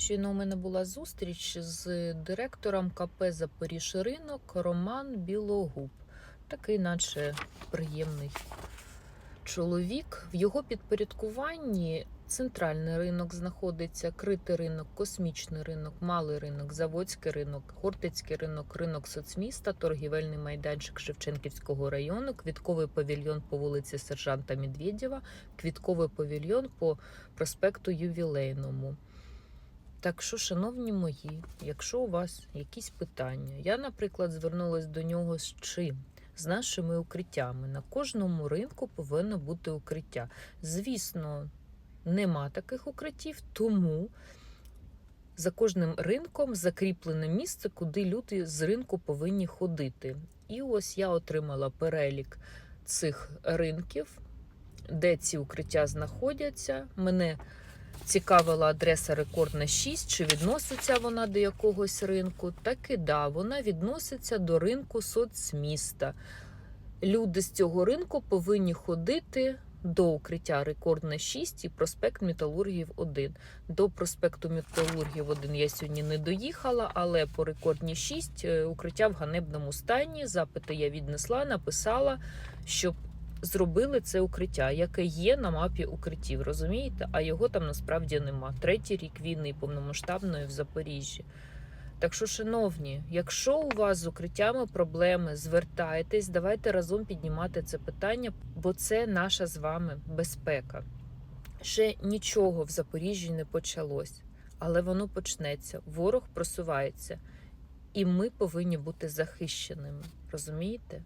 Щойно у мене була зустріч з директором КП Запоріж ринок Роман Білогуб. Такий, наче приємний чоловік. В його підпорядкуванні центральний ринок знаходиться, критий ринок, космічний ринок, малий ринок, заводський ринок, Хортицький ринок, ринок соцміста, торгівельний майданчик Шевченківського району, квітковий павільйон по вулиці Сержанта Медведєва, квітковий павільйон по проспекту Ювілейному. Так що, шановні мої, якщо у вас якісь питання, я, наприклад, звернулася до нього з чим? З нашими укриттями. На кожному ринку повинно бути укриття. Звісно, нема таких укриттів, тому за кожним ринком закріплене місце, куди люди з ринку повинні ходити. І ось я отримала перелік цих ринків, де ці укриття знаходяться. Мене цікавила адреса рекордна 6, чи відноситься вона до якогось ринку. Так і да, вона відноситься до ринку соцміста. Люди з цього ринку повинні ходити до укриття рекордна 6 і проспект Металургів 1. До проспекту Металургів 1 я сьогодні не доїхала, але по рекордні 6 е, укриття в ганебному стані. Запити я віднесла, написала, щоб зробили це укриття, яке є на мапі укриттів, розумієте? А його там насправді нема. Третій рік війни повномасштабної в Запоріжжі. Так що, шановні, якщо у вас з укриттями проблеми, звертайтесь, давайте разом піднімати це питання, бо це наша з вами безпека. Ще нічого в Запоріжжі не почалось, але воно почнеться. Ворог просувається, і ми повинні бути захищеними. Розумієте?